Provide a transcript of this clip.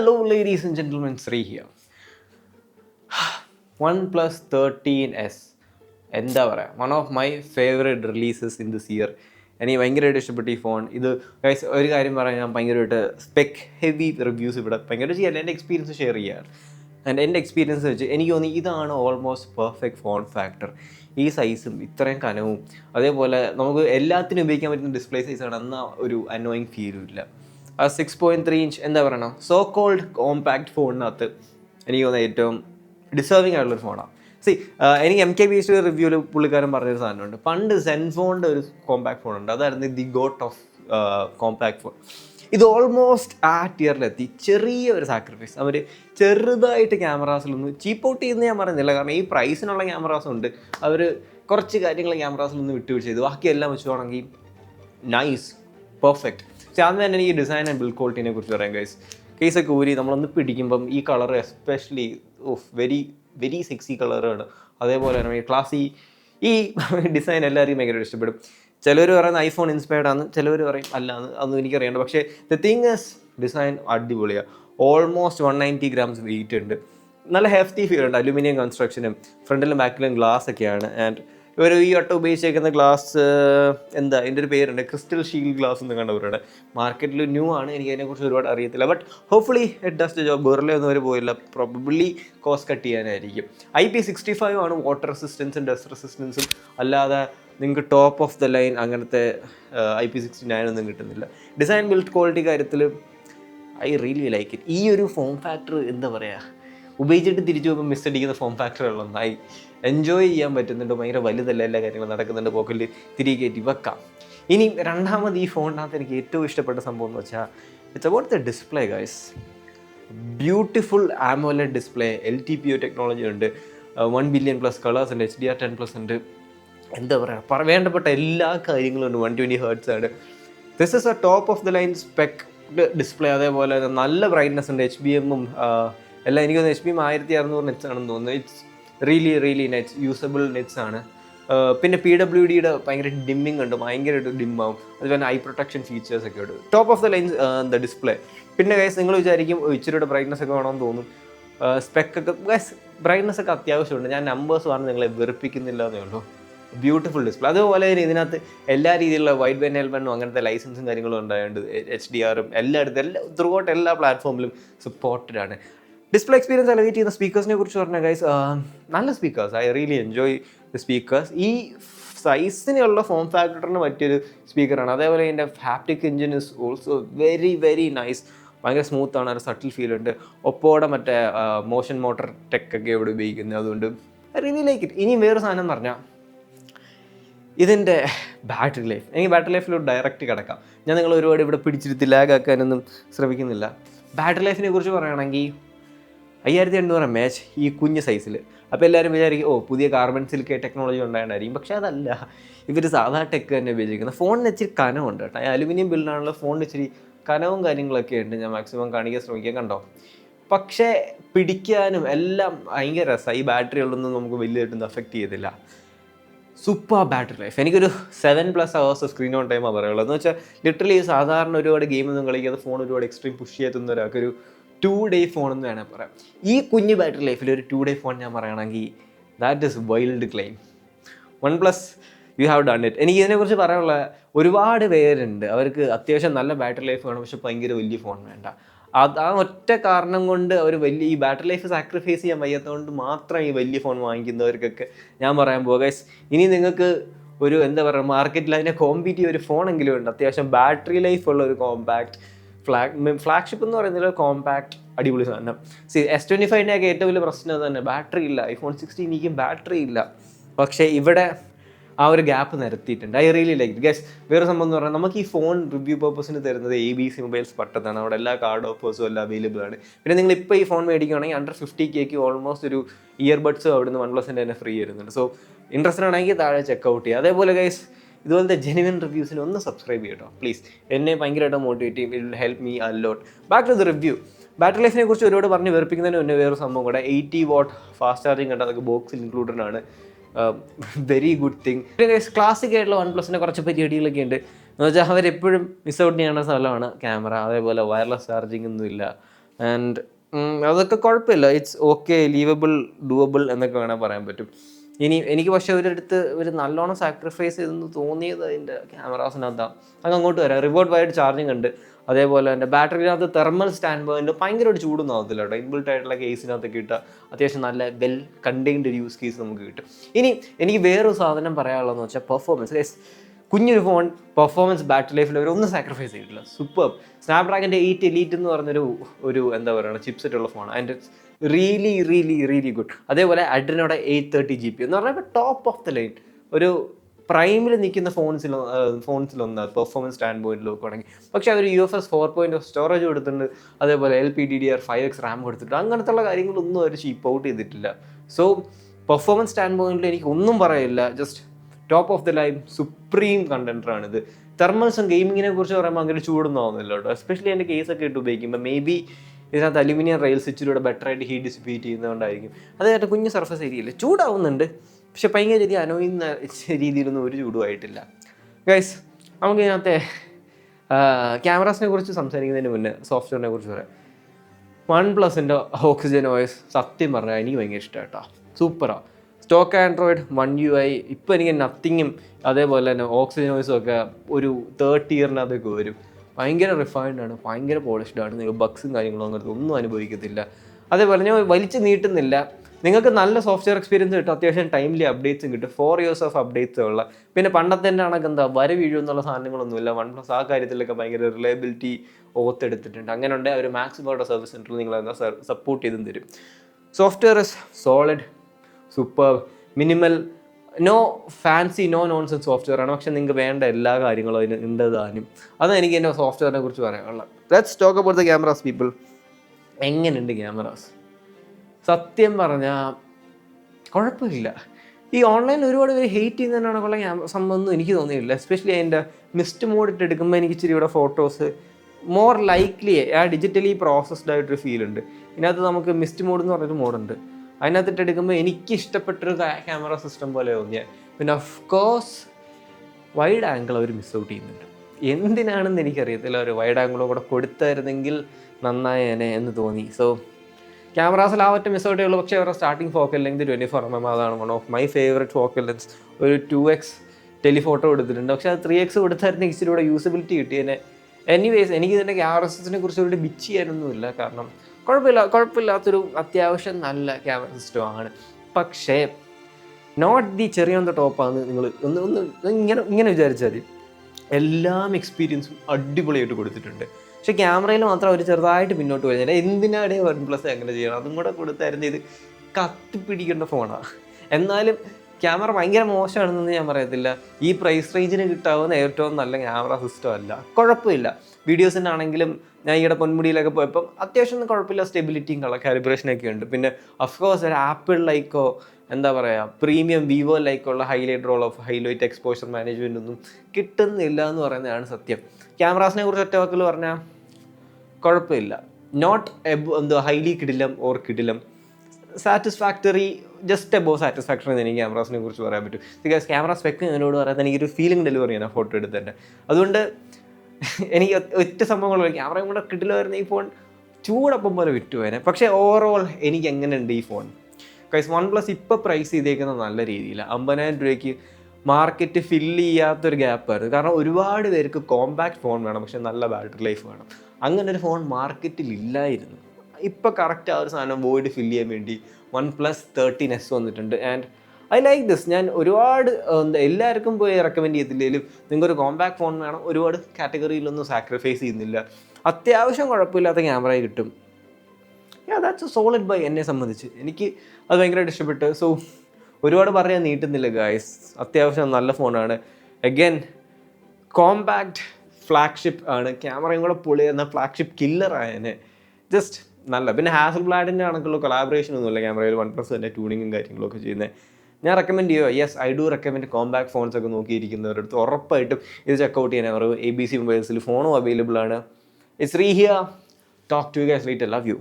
Hello, ladies and gentlemen, Sree here one plus thirteen S എന്താ പറയുക one of my favourite releases in this year എനിക്ക് ഭയങ്കരമായിട്ട് ഇഷ്ടപ്പെട്ട ഈ ഫോൺ ഇത് ഒരു കാര്യം പറയാൻ ഞാൻ ഭയങ്കരമായിട്ട് സ്പെക് ഹെവി റിവ്യൂസ് ഇവിടെ ഭയങ്കരമായിട്ട് ചെയ്യാൻ എന്റെ എക്സ്പീരിയൻസ് ഷെയർ ചെയ്യാറ്. ആൻഡ് എന്റെ എക്സ്പീരിയൻസ് വെച്ച് എനിക്ക് തോന്നി ഇതാണ് ഓൾമോസ്റ്റ് പെർഫെക്റ്റ് ഫോൺ ഫാക്ടർ ഈ സൈസും ഇത്രയും കനവും. അതേപോലെ നമുക്ക് എല്ലാത്തിനും ഉപയോഗിക്കാൻ പറ്റുന്ന ഡിസ്പ്ലേ സൈസാണ് എന്നാൽ ഒരു അനോയിങ് ഫീലും ഇല്ല. സിക്സ് പോയിന്റ് ത്രീ ഇഞ്ച് എന്താ പറയണം? സോ കോൾഡ് കോമ്പാക്ട് ഫോണിനകത്ത് എനിക്ക് തോന്നുന്ന ഏറ്റവും ഡിസേർവിംഗ് ആയിട്ടുള്ളൊരു ഫോണാണ് സി എനിക്ക് എം കെ ബി എസ് റിവ്യൂവിൽ പുള്ളിക്കാരൻ പറഞ്ഞൊരു സാധനമുണ്ട്. പണ്ട് സെൻഫോണിന്റെ ഒരു കോമ്പാക്ട് ഫോൺ ഉണ്ട് അതായിരുന്നു the GOAT of compact phone ഇത് ഓൾമോസ്റ്റ് ആ ടിയറിലെത്തി ചെറിയ ഒരു സാക്രിഫൈസ് അവർ ചെറുതായിട്ട് ക്യാമറാസിലൊന്നും ചീപ്പ് ഔട്ട് ചെയ്യുന്ന ഞാൻ പറയുന്നില്ല. കാരണം ഈ പ്രൈസിനുള്ള ക്യാമറാസ് ഉണ്ട് അവർ കുറച്ച് കാര്യങ്ങൾ ക്യാമറാസിലൊന്നും വിട്ടുവീഴ്ച ചെയ്തു. ബാക്കിയെല്ലാം വെച്ചുവാണെങ്കിൽ നൈസ് പെർഫെക്റ്റ് പക്ഷെ അന്ന് തന്നെ എനിക്ക് ഡിസൈൻ ആൻഡ് ബിൽഡ് ക്വാളിറ്റിനെ കുറിച്ച് പറയാം ഗൈസ് കേസൊക്കെ ഊരി നമ്മളൊന്ന് പിടിക്കുമ്പം ഈ colour especially of very very sexy കളറാണ് അതേപോലെ തന്നെ ഈ ക്ലാസ് ഈ ഡിസൈൻ എല്ലാവരെയും ഭയങ്കര ഇഷ്ടപ്പെടും. ചിലർ പറയുന്ന ഐഫോൺ ഇൻസ്പയർഡ് ആണ് ചിലർ പറയും അല്ല അതൊന്നും എനിക്കറിയണ്ട. പക്ഷേ ദ തിങ് ഇസ് ഡിസൈൻ അടിപൊളിയാണ് almost one ninety grams weight ഉണ്ട്. നല്ല ഹെഫ്റ്റി ഫീൽ ഉണ്ട്. അലുമിനിയം കൺസ്ട്രക്ഷനും ഫ്രണ്ടിലും ബാക്കിലും ഗ്ലാസ് ഒക്കെയാണ്. ആൻഡ് ഇവർ ഈ വട്ടം ഉപയോഗിച്ചേക്കുന്ന ഗ്ലാസ് എന്താ എന്റെ ഒരു പേരുണ്ട് ക്രിസ്റ്റൽ ഷീൽഡ് ഗ്ലാസ് എന്ന് കണ്ടവരുടെ മാർക്കറ്റിൽ ന്യൂ ആണ് എനിക്ക് അതിനെക്കുറിച്ച് ഒരുപാട് അറിയത്തില്ല. But hopefully it does the job ബെറിലെ ഒന്നും അവർ പോയില്ല. പ്രോബബ്ലി കോസ്റ്റ് കട്ട് ചെയ്യാനായിരിക്കും. ഐ പി സിക്സ്റ്റി ഫൈവ് ആണ് വാട്ടർ റെസിസ്റ്റൻസും ഡസ്റ്റ് റെസിസ്റ്റൻസും അല്ലാതെ നിങ്ങൾക്ക് ടോപ്പ് ഓഫ് ദ ലൈൻ അങ്ങനത്തെ ഐ പി സിക്സ്റ്റി നയൻ ഒന്നും കിട്ടുന്നില്ല. ഡിസൈൻ ബിൽഡ് ക്വാളിറ്റി കാര്യത്തിൽ ഐ റിയലി ലൈക്ക് ഇറ്റ് ഈ ഒരു ഫോം ഫാക്ടർ എന്താ പറയുക ഉപയോഗിച്ചിട്ട് തിരിച്ചു പോകുമ്പോൾ മിസ് അടിക്കുന്ന ഫോം ഫാക്ടറുകളൊന്നായി എൻജോയ് ചെയ്യാൻ പറ്റുന്നുണ്ട്. ഭയങ്കര വലുതല്ല എല്ലാ കാര്യങ്ങളും നടക്കുന്നുണ്ട് പോക്കറ്റിൽ തിരികെ കയറ്റി വെക്കാം. ഇനി രണ്ടാമത് ഈ ഫോണിനകത്ത് എനിക്ക് ഏറ്റവും ഇഷ്ടപ്പെട്ട സംഭവം എന്ന് വെച്ചാൽ it's about the display guys beautiful AMOLED display L T P O technology ഉണ്ട്. വൺ ബില്യൺ പ്ലസ് കളേഴ്സ് ഉണ്ട് H D R ten plus ഉണ്ട്. എന്താ പറയുക പറ വേണ്ടപ്പെട്ട എല്ലാ കാര്യങ്ങളും ഉണ്ട്. വൺ ട്വന്റി ഹേർട്സ് ആണ്. This is a top of the line spec display അതേപോലെ നല്ല ബ്രൈറ്റ്നസ് ഉണ്ട്. എച്ച് ബി എമ്മും എല്ലാം എനിക്ക് തോന്നുന്നു എച്ച് പി ആയിരത്തി അറുന്നൂറ് നെറ്റ്സ് ആണെന്ന് തോന്നുന്നു. It's really really nits usable nits ആണ്. പിന്നെ പി ഡബ്ല്യു ഡിയുടെ ഭയങ്കര ഡിമ്മിങ് ഉണ്ട് ഭയങ്കരമായിട്ട് ഡിമ്മാവും അതുപോലെ ഐ പ്രൊട്ടക്ഷൻ ഫീച്ചേഴ്സ് ഒക്കെ ഉണ്ട്. Top of the lines the display പിന്നെ ഗൈസ് നിങ്ങൾ വിചാരിക്കും "ഓ, ഇച്ചിരിയുടെ ബ്രൈറ്റ്നസ് ഒക്കെ വേണമെന്ന് തോന്നും. സ്പെക്ക് ഒക്കെ ഗൈസ് ബ്രൈറ്റ്നസ് ഒക്കെ അത്യാവശ്യമുണ്ട്. ഞാൻ നമ്പേഴ്സ് പറഞ്ഞ് നിങ്ങളെ വെറുപ്പിക്കുന്നില്ല എന്നേ ഉള്ളൂ. ബ്യൂട്ടിഫുൾ ഡിസ്പ്ലേ അതുപോലെ തന്നെ ഇതിനകത്ത് എല്ലാ രീതിയിലുള്ള വൈഡ് ബാൻഡ് ഹെൽമെന്റും അങ്ങനത്തെ ലൈസൻസും കാര്യങ്ങളും ഉണ്ടായതുകൊണ്ട് എച്ച് ഡി ആറും എല്ലായിടത്തും എല്ലാ ത്രൂ ഔട്ട് എല്ലാ പ്ലാറ്റ്ഫോമിലും സപ്പോർട്ടഡ് ആണ്. ഡിസ്പ്ലേ എക്സ്പീരിയൻസ് അലവേറ്റ് ചെയ്യുന്ന സ്പീക്കേഴ്സിനെ കുറിച്ച് പറഞ്ഞാൽ ഗൈസ് നല്ല speakers I really enjoy the speakers ഈ സൈസിനുള്ള ഫോം ഫാക്ടറിന് പറ്റിയൊരു സ്പീക്കറാണ് അതേപോലെ ഇതിന്റെ haptic engine is also very very nice ഭയങ്കര സ്മൂത്ത് ആണ്. ഒരു സട്ടിൽ ഫീൽ ഉണ്ട്. ഒപ്പോടെ മറ്റേ മോഷൻ മോട്ടർ ടെക് ഒക്കെ ഇവിടെ ഉപയോഗിക്കുന്നത് അതുകൊണ്ട് റിയലി ലൈക്ക് ഇറ്റ് ഇനി വേറെ സാധനം പറഞ്ഞാൽ ഇതിന്റെ ബാറ്ററി ലൈഫ് എനിക്ക് ബാറ്ററി ലൈഫിലൂടെ ഡയറക്റ്റ് കിടക്കാം. ഞാൻ നിങ്ങൾ ഒരുപാട് ഇവിടെ പിടിച്ചിരുത്തി ലാഗ് ആക്കാനൊന്നും ശ്രമിക്കുന്നില്ല. ബാറ്ററി ലൈഫിനെ കുറിച്ച് പറയുകയാണെങ്കിൽ അയ്യായിരത്തി എണ്ണൂറ് എം എച്ച് ഈ കുഞ്ഞ് സൈസിൽ അപ്പോൾ എല്ലാവരും വിചാരിക്കും ഓ പുതിയ കാർബൺ സിൽക്ക് ടെക്നോളജി ഉണ്ടായിരുന്നായിരിക്കും പക്ഷേ അതല്ല. ഇവർ സാധാ ടെക്ക് തന്നെ ഉപയോഗിക്കുന്നത്. ഫോണിന് ഇച്ചിരി കനമുണ്ട് കേട്ടോ. അലുമിനിയം ബിൽഡാണല്ലോ ഫോണിന് ഇച്ചിരി കനവും കാര്യങ്ങളൊക്കെ ഉണ്ട്. ഞാൻ മാക്സിമം കാണിക്കാൻ ശ്രമിക്കാൻ കണ്ടോ? പക്ഷേ പിടിക്കാനും എല്ലാം ഭയങ്കര രസമാണ് ഈ ബാറ്ററികളൊന്നും നമുക്ക് വലിയതായിട്ടൊന്നും അഫക്റ്റ് ചെയ്തില്ല സൂപ്പർ ബാറ്ററി ലൈഫ് എനിക്കൊരു seven plus hours screen on ടൈമാണ് പറയുള്ളത് എന്ന് വെച്ചാൽ ലിറ്ററലി സാധാരണ ഒരുപാട് ഗെയിമൊന്നും കളിക്കാതെ ഫോൺ ഒരുപാട് എക്സ്ട്രീം പുഷ് ചെയ്യാത്തുന്ന ഒരാൾക്ക് ഒരു ടു ഡേ ഫോൺ എന്ന് വേണേൽ പറയാം. ഈ കുഞ്ഞു ബാറ്ററി ലൈഫിൽ ഒരു ടു ഡേ ഫോൺ ഞാൻ പറയുകയാണെങ്കിൽ that is wild claim one plus you have done it എനിക്ക് ഇതിനെക്കുറിച്ച് പറയാനുള്ള ഒരുപാട് പേരുണ്ട്. അവർക്ക് അത്യാവശ്യം നല്ല ബാറ്ററി ലൈഫ് വേണം പക്ഷെ ഭയങ്കര വലിയ ഫോൺ വേണ്ട. അത് ആ ഒറ്റ കാരണം കൊണ്ട് അവർ വലിയ ഈ ബാറ്ററി ലൈഫ് സാക്രിഫൈസ് ചെയ്യാൻ വയ്യാത്തതുകൊണ്ട് മാത്രം ഈ വലിയ ഫോൺ വാങ്ങിക്കുന്നവർക്കൊക്കെ ഞാൻ പറയാൻ പോകുക ഗൈസ് ഇനി നിങ്ങൾക്ക് ഒരു എന്താ പറയുക മാർക്കറ്റിൽ അതിനെ കോമ്പീറ്റ് ചെയ്യുന്ന ഒരു ഫോണെങ്കിലും ഉണ്ട്. അത്യാവശ്യം ബാറ്ററി ലൈഫ് ഉള്ള ഒരു കോമ്പാക്ട് ഫ്ലാഗ് ഫ്ലാഗ്ഷിപ്പ് എന്ന് പറയുന്നത് കോമ്പാക്ട് അടിപൊളി സാധനം. സി എസ് ട്വന്റി ഫൈവിന്റെ ഒക്കെ ഏറ്റവും വലിയ പ്രശ്നം അത് തന്നെ ബാറ്ററി ഇല്ല. ഐഫോൺ സിക്സ്റ്റീനിക്ക് ബാറ്ററി ഇല്ല. പക്ഷേ ഇവിടെ ആ ഒരു ഗ്യാപ്പ് നിരത്തിയിട്ടുണ്ട്. ഐ റിയലി ലൈക്ക് ഗസ് വേറെ സംഭവം എന്ന് പറഞ്ഞാൽ നമുക്ക് ഈ ഫോൺ റിവ്യൂ പർപ്പസിന് തരുന്നത് എ ബി സി മൊബൈൽസ് പട്ടത്താണ് അവിടെ എല്ലാ കാർഡ് ഓഫേഴ്സും എല്ലാം അവൈലബിൾ ആണ്. പിന്നെ നിങ്ങൾ ഇപ്പോൾ ഈ ഫോൺ മേടിക്കുകയാണെങ്കിൽ അണ്ടർ ഫിഫ്റ്റി കേക്ക് ഓൾമോസ്റ്റ് ഒരു ഇയർബഡ്സ് അവിടുന്ന് വൺ പ്ലസിന്റെ തന്നെ ഫ്രീ വരുന്നുണ്ട്. സോ ഇൻട്രസ്റ്റഡ് ആണെങ്കിൽ താഴെ ചെക്കൗട്ട് ചെയ്യുക അതേപോലെ ഗൈസ് ഇതുപോലത്തെ ജെനുവിൻ റിവ്യൂസിന് ഒന്ന് സബ്സ്ക്രൈബ് ചെയ്യട്ടോ പ്ലീസ് എന്നെ ഭയങ്കരമായിട്ട് മോട്ടിവേറ്റ് ചെയ്യും. It will help me a lot back to the review battery ലൈഫിനെ കുറിച്ച് ഒരുപാട് പറഞ്ഞ് വെറുപ്പിക്കുന്നതിന് മുന്നേ വേറെ സംഭവം കൂടെ. എയ്റ്റി വാട്ട് ഫാസ്റ്റ് ചാർജിങ് കണ്ട അതൊക്കെ ബോക്സിൽ ഇൻക്ലൂഡഡ് ആണ്. വെരി ഗുഡ് തിങ് ക്ലാസിക് ആയിട്ടുള്ള വൺ പ്ലസിന്റെ കുറച്ച് പരിപാടികളൊക്കെ ഉണ്ട്. എന്ന് വെച്ചാൽ അവരെപ്പോഴും മിസ് ഔട്ട് ചെയ്യേണ്ട സ്ഥലമാണ് ക്യാമറ അതേപോലെ വയർലെസ് ചാർജിങ് ഒന്നും ഇല്ല. ആൻഡ് അതൊക്കെ കുഴപ്പമില്ല. ഇറ്റ്സ് ഓക്കെ ലീവബിൾ ഡൂവബിൾ എന്നൊക്കെ വേണമെങ്കിൽ പറയാൻ പറ്റും. ഇനി എനിക്ക് പക്ഷേ ഒരിടത്ത് ഒരു നല്ലോണം സാക്രിഫൈസ് ചെയ്തെന്ന് തോന്നിയത് അതിന്റെ ക്യാമറാസിനകത്താണ് അങ്ങ് അങ്ങോട്ട് വരാം. റിവേർട്ട് വയർഡ് ചാർജിങ് ഉണ്ട്. അതേപോലെ തന്നെ ബാറ്ററിനകത്ത് തെർമൽ സ്റ്റാൻഡ് പോയിന്റ് ഒരു ചൂടൊന്നും ആവത്തില്ല കേട്ടോ. ഇൻബിൾട്ട് ആയിട്ടുള്ള കേസിനകത്ത് കിട്ടുക അത്യാവശ്യം നല്ല വെൽ കണ്ടെയ്ൻഡ് യൂസ് കേസ് നമുക്ക് കിട്ടും. ഇനി എനിക്ക് വേറൊരു സാധനം പറയാനുള്ളതെന്ന് വെച്ചാൽ പെർഫോമൻസ് കുഞ്ഞൊരു ഫോൺ പെർഫോമൻസ് ബാറ്ററി ലൈഫിൽ അവർ ഒന്നും സാക്രിഫൈസ് ചെയ്തിട്ടില്ല. സൂപ്പർ സ്നാപ്ഡ്രാഗന്റെ എയ്റ്റ് എലീറ്റ് എന്ന് പറഞ്ഞൊരു ഒരു എന്താ പറയുക ചിപ്സെറ്റ് ഉള്ള ഫോൺ അതിന്റെ റിയലി റിയലി റിയലി ഗുഡ് അതേപോലെ അഡ്രിനോടെ എയ്റ്റ് തേർട്ടി ജി ബി എന്ന് പറഞ്ഞാൽ ടോപ്പ് ഓഫ് ദ ലൈൻ ഒരു പ്രൈമിൽ നിൽക്കുന്ന ഫോൺസിൽ ഫോൺസിലൊന്ന് പെർഫോമൻസ് സ്റ്റാൻഡ് പോയിന്റ് നോക്കുകയാണെങ്കിൽ പക്ഷേ അവർ U F S four point storage കൊടുത്തിട്ടുണ്ട്. അതേപോലെ L P D D R five X RAM കൊടുത്തിട്ടുണ്ട്. അങ്ങനത്തെ ഉള്ള കാര്യങ്ങളൊന്നും അവർ ചീപ്പ് ഔട്ട് ചെയ്തിട്ടില്ല. സോ പെർഫോമൻസ് സ്റ്റാൻഡ് പോയിന്റിൽ എനിക്ക് ഒന്നും പറയില്ല. Just top of the line supreme കണ്ടന്ററാണ് ഇത് തെർമൽസും ഗെയിമിങ്ങിനെ കുറിച്ച് പറയുമ്പോൾ അങ്ങനെ ചൂടൊന്നും ആവുന്നില്ല കേട്ടോ. എസ്പെഷ്യലി എന്റെ കേസൊക്കെ ഇട്ട് ഉപയോഗിക്കുമ്പോൾ മേ ബി ഇതിനകത്ത് അലുമിനിയം റെയിൽസ് ഇച്ചിലൂടെ ബെറ്റർ ആയിട്ട് ഹീറ്റ് ഡിസിപ്പേറ്റ് ചെയ്യുന്നതുകൊണ്ടായിരിക്കും. അതായത് കുഞ്ഞ് സർഫസ് ഏരിയയിൽ ചൂടാവുന്നുണ്ട്. പക്ഷെ ഭയങ്കര രീതി അനോയുന്ന രീതിയിലൊന്നും ഒരു ചൂടും ആയിട്ടില്ല. ഗൈസ് നമുക്ക് ഇതിനകത്തെ ക്യാമറാസിനെ കുറിച്ച് സംസാരിക്കുന്നതിന് മുന്നേ സോഫ്റ്റ്വെയറിനെ കുറിച്ച് പറയാം. വൺ പ്ലസിന്റെ ഓക്സിജൻ വോയിസ് സത്യം പറഞ്ഞാൽ എനിക്ക് ഭയങ്കര ഇഷ്ടമാണ് കേട്ടോ. സൂപ്പറാണ് stock android one U I ഇപ്പോൾ എനിക്ക് നത്തിങ്ങും അതേപോലെ തന്നെ ഓക്സിജൻ വോയിസും ഒക്കെ ഒരു തേർഡ് ഇയറിനകത്തൊക്കെ വരും. ഭയങ്കര റിഫൈൻഡ് ആണ് ഭയങ്കര പോളിഷ്ഡ് ആണ്. നിങ്ങൾ ബഗ്സും കാര്യങ്ങളും അങ്ങനത്തെ ഒന്നും അനുഭവിക്കത്തില്ല. അതേപോലെ ഞാൻ വലിച്ചു നീട്ടുന്നില്ല. നിങ്ങൾക്ക് നല്ല സോഫ്റ്റ്വെയർ എക്സ്പീരിയൻസ് കിട്ടും അത്യാവശ്യം ടൈംലി അപ്ഡേറ്റ്സും കിട്ടും. ഫോർ ഇയേഴ്സ് ഓഫ് അപ്ഡേറ്റ്സ് ഉള്ള. പിന്നെ പണ്ടത്തെ തന്നെ ആണെങ്കിൽ എന്താ വര വീഴുമെന്നുള്ള സാധനങ്ങളൊന്നുമില്ല. വൺ പ്ലസ് ആ കാര്യത്തിലൊക്കെ ഭയങ്കര റിലയബിലിറ്റി ഓത്തെടുത്തിട്ടുണ്ട് അങ്ങനെ ഉണ്ടെങ്കിൽ അവർ മാക്സിമം സർവീസ് സെന്ററിൽ നിങ്ങൾ എന്താ സപ്പോർട്ട് ചെയ്തും തരും. Software is solid super minimal no fancy no nonsense software ആണ്. പക്ഷെ നിങ്ങൾക്ക് വേണ്ട എല്ലാ കാര്യങ്ങളും അതിന് ഉണ്ട് താനും. അതാണ് എനിക്ക് എന്റെ സോഫ്റ്റ്വെയറിനെ കുറിച്ച് പറയാനുള്ളത്. Let's talk about the cameras people എങ്ങനെയുണ്ട് ക്യാമറാസ് സത്യം പറഞ്ഞാൽ കുഴപ്പമില്ല. ഈ ഓൺലൈനിൽ ഒരുപാട് പേര് ഹെയ്റ്റ് ചെയ്യുന്നതിനാണുള്ള ക്യാമറ സംബന്ധം എനിക്ക് തോന്നിയില്ല എസ്പെഷ്യലി അതിന്റെ മിസ്റ്റ് മോഡ് ഇട്ട് എടുക്കുമ്പോൾ എനിക്ക് ഇച്ചിരി ഇവിടെ photos more likely a digitally processed ആയിട്ടൊരു ഫീൽ ഉണ്ട്. ഇതിനകത്ത് നമുക്ക് മിസ്റ്റ് മോഡ് എന്ന് പറഞ്ഞൊരു മോഡുണ്ട് അതിനകത്തിട്ട് എടുക്കുമ്പോൾ എനിക്ക് ഇഷ്ടപ്പെട്ടൊരു ക്യാമറ സിസ്റ്റം പോലെ തോന്നിയ. പിന്നെ ഓഫ് കോഴ്സ് വൈഡ് ആംഗിൾ അവർ മിസ് ഔട്ട് ചെയ്യുന്നുണ്ട്. എന്തിനാണെന്ന് എനിക്കറിയത്തില്ല. ഒരു വൈഡ് ആംഗിളും കൂടെ കൊടുത്തായിരുന്നെങ്കിൽ നന്നായേനെ എന്ന് തോന്നി. സോ ക്യാമറാസിൽ ആ ഒറ്റ മിസ് ഔട്ടേ ഉള്ളൂ. പക്ഷേ അവരുടെ starting focal length twenty four M M അതാണ് one of my favourite focal lens ഒരു ടു എക്സ് ടെലിഫോട്ടോ എടുത്തിട്ടുണ്ട്. പക്ഷേ അത് ത്രീ എക്സ് കൊടുത്തായിരുന്നെങ്കിൽ ഇച്ചിരി കൂടെ യൂസിബിലിറ്റി കിട്ടിയതിനെ എനിവേസ് എനിക്ക് ഇതിന്റെ ക്യാമറസിനെ കുറിച്ച് ഒരു ബിച്ച് ചെയ്യാനൊന്നുമില്ല. കാരണം കുഴപ്പമില്ല കുഴപ്പമില്ലാത്തൊരു അത്യാവശ്യം നല്ല ക്യാമറ സിസ്റ്റം ആണ് പക്ഷേ നോട്ട് ദി ചെറിയ ടോപ്പാണ് നിങ്ങൾ ഒന്ന് ഒന്ന് ഇങ്ങനെ ഇങ്ങനെ വിചാരിച്ചാൽ എല്ലാം എക്സ്പീരിയൻസും അടിപൊളിയായിട്ട് കൊടുത്തിട്ടുണ്ട്. പക്ഷേ ക്യാമറയിൽ മാത്രം അവർ ചെറുതായിട്ട് പിന്നോട്ട് വരുന്നില്ല എന്തിനാണ് വൺ പ്ലസ് അങ്ങനെ ചെയ്യണം? അതും കൂടെ കൊടുത്തായിരുന്നു ഇത് കത്തിപ്പിടിക്കേണ്ട ഫോണാണ് എന്നാലും ക്യാമറ ഭയങ്കര മോശമാണെന്നൊന്നും ഞാൻ പറയത്തില്ല. ഈ പ്രൈസ് റേഞ്ചിന് കിട്ടാവുന്ന ഏറ്റവും നല്ല ക്യാമറ സിസ്റ്റം അല്ല. കുഴപ്പമില്ല. വീഡിയോസിന്റെ ആണെങ്കിലും ഞാൻ ഈയിടെ പൊന്മുടിയിലൊക്കെ പോയപ്പോൾ അത്യാവശ്യം കുഴപ്പമില്ല. സ്റ്റെബിലിറ്റിയും കള കാലിബ്രേഷനൊക്കെ ഉണ്ട്. പിന്നെ അഫ്കോഴ്സ് ഒരു ആപ്പിൾ ലൈക്കോ എന്താ പറയുക premium Vivo ലൈക്കുള്ള highlight roll off highlight exposure management ഒന്നും കിട്ടുന്നില്ല എന്ന് പറയുന്നതാണ് സത്യം. ക്യാമറാസിനെ കുറിച്ച് ഒറ്റ വാക്കിൽ പറഞ്ഞാൽ കുഴപ്പമില്ല. നോട്ട് എബ് എന്തോ ഹൈലി കിടിലം ഓർ കിടിലം. സാറ്റിസ്ഫാക്ടറി ജസ്റ്റ് എബോ സാറ്റിസ്ഫാക്ഷൻ എന്ന് എനിക്ക് ക്യാമറാസിനെ കുറിച്ച് പറയാൻ പറ്റും. ബിക്കോസ് ക്യാമറ സ്പെക്ക് എന്നോട് പറയാൻ എനിക്കൊരു ഫീലിംഗ് ഡെലിവറി ചെയ്യാൻ ഫോട്ടോ എടുത്തിട്ട്. അതുകൊണ്ട് എനിക്ക് ഒറ്റ സംഭവങ്ങളുള്ള ക്യാമറയും കൂടെ കിട്ടില്ലായിരുന്നു ഈ ഫോൺ ചൂടപ്പം പോലെ വിറ്റുപോയനെ പക്ഷേ ഓവറോൾ എനിക്ക് എങ്ങനെയുണ്ട് ഈ ഫോൺ കൈസ് വൺ പ്ലസ് ഇപ്പോൾ പ്രൈസ് ചെയ്തേക്കുന്നത് നല്ല രീതിയിൽ അമ്പതിനായിരം രൂപയ്ക്ക് മാർക്കറ്റ് ഫില്ല് ചെയ്യാത്തൊരു ഗ്യാപ്പായിരുന്നു കാരണം ഒരുപാട് പേർക്ക് കോമ്പാക്ട് ഫോൺ വേണം പക്ഷേ നല്ല ബാറ്ററി ലൈഫ് വേണം. അങ്ങനെ ഒരു ഫോൺ മാർക്കറ്റിൽ ഇല്ലായിരുന്നു. ഇപ്പോൾ കറക്റ്റ് ആ ഒരു സാധനം വോയിഡ് ഫില്ല് ചെയ്യാൻ വേണ്ടി വൺ പ്ലസ് തേർട്ടീൻ എസ് വന്നിട്ടുണ്ട്. ആൻഡ് ഐ ലൈക്ക് ദിസ് ഞാൻ ഒരുപാട് എന്താ എല്ലാവർക്കും പോയി റെക്കമെൻഡ് ചെയ്തില്ലെങ്കിലും നിങ്ങൾക്ക് ഒരു കോമ്പാക്ട് ഫോൺ വേണം. ഒരുപാട് കാറ്റഗറിയിലൊന്നും സാക്രിഫൈസ് ചെയ്യുന്നില്ല. അത്യാവശ്യം കുഴപ്പമില്ലാത്ത ക്യാമറ കിട്ടും. Yeah that's a solid buy എന്നെ സംബന്ധിച്ച്. എനിക്ക് അത് ഭയങ്കരമായിട്ട് ഇഷ്ടപ്പെട്ട്. സോ ഒരുപാട് പറയാൻ നീട്ടുന്നില്ല ഗായ്സ് അത്യാവശ്യം നല്ല ഫോണാണ് അഗൈൻ കോമ്പാക്ട് ഫ്ലാഗ്ഷിപ്പ് ആണ്. ക്യാമറയും കൂടെ പൊളി എന്ന ഫ്ലാഗ്ഷിപ്പ് കില്ലർ ആയതിനെ ജസ്റ്റ് നല്ല പിന്നെ ഹാസൽ ബ്ലാഡിന്റെ ആണെങ്കിലുള്ള കൊളാബറേഷൻ ഒന്നുമില്ല. ക്യാമറയിൽ വൺ പ്ലസ് തന്നെ ട്യൂണിങ്ങും കാര്യങ്ങളൊക്കെ ചെയ്യുന്നത് ഞാൻ റെക്കമെൻഡ് ചെയ്യുക yes I do recommend compact phones ഒക്കെ നോക്കിയിരിക്കുന്നവരുടെ അടുത്ത് ഉറപ്പായിട്ടും ഇത് ചെക്കൗട്ട് ചെയ്യാൻ അവർ എ ബി സി മൊബൈൽസിൽ ഫോണും അവൈലബിൾ ആണ്. ഇറ്റ്സ് റീ ഹിയ talk to guys light love you